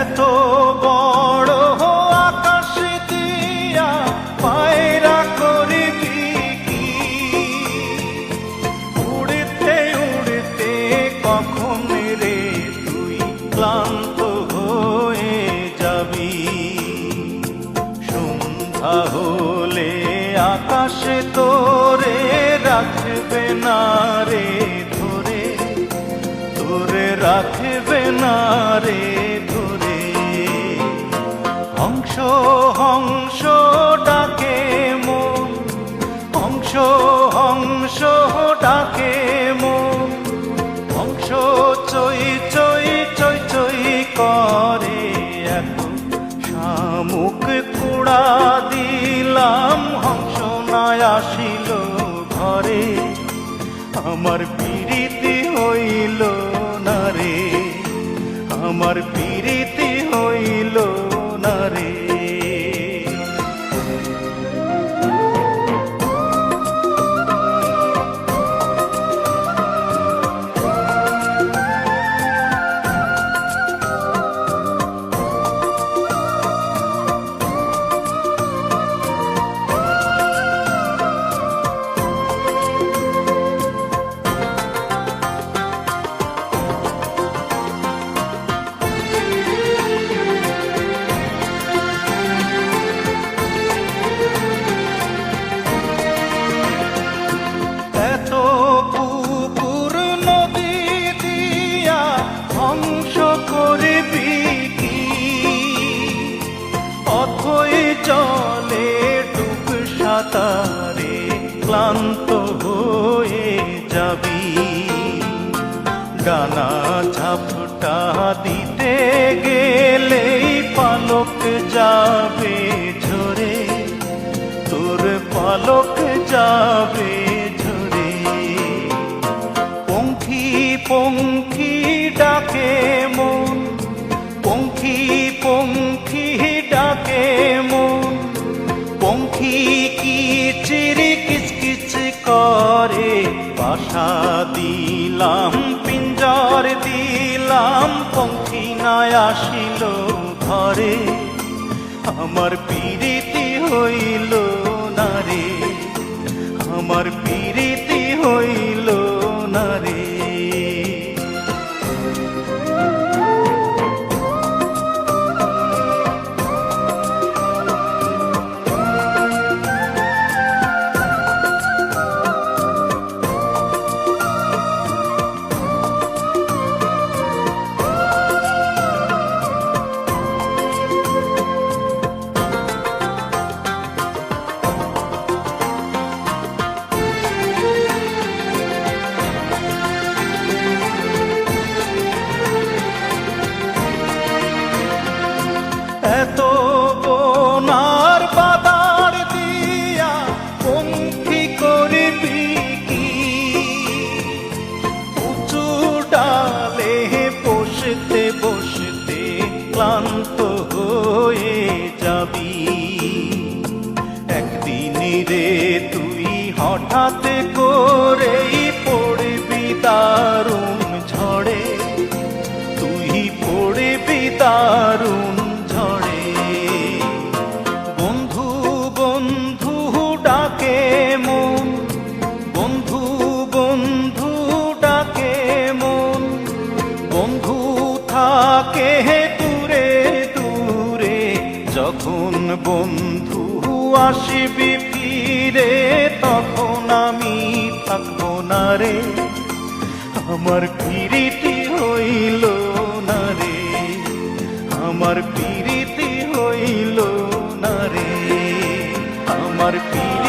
এত বড় আকাশ দিয়া পায়রা করবি উড়তে কখন রে তুই ক্লান্ত হয়ে যাবি? সন্ধ্যা হলে আকাশে তোরে রাখবে না রে ধরে, তোরে রাখবে না রে হংস ডাকে মন হংস হংস ডাকে মন হংস চই চই চই চই করে এত শামুক কুড়া দিলাম, হংস না আসিল ঘরে। আমার পিরিতি হইল না রে, আমার পিরিতি করবি কি অথই জলে ডুব সাঁতারে ক্লান্ত হয়ে যাবি। ডানা ঝাপটা দিতে গেলেই পালক যাবে ঝরে। তোর পালক যাবে ঝরে। পঙ্খী পঙ্খী ডাকে বাসা দিলাম, পিঞ্জর দিলাম, পঙ্খী নাই আসিল ঘরে। আমার পিরিতি হইল না রে, আমার পিরিতি হইল বসতে বসতে ক্লান্ত হয়ে যাবি। একদিন রে তুই হঠাৎ করেই পড়বি দারুণ ঝড়ে। তুই পড়বি দারুণ বন্ধু বন্ধু ডাকে বন্ধু থাকে দূরে দূরে। যখন বন্ধু আসবি ফিরে, তখন আমি থাকব না রে। আমার পিরিতি হইল না রে। আমার পিরিতি হইল না রে। আমার পিরিতি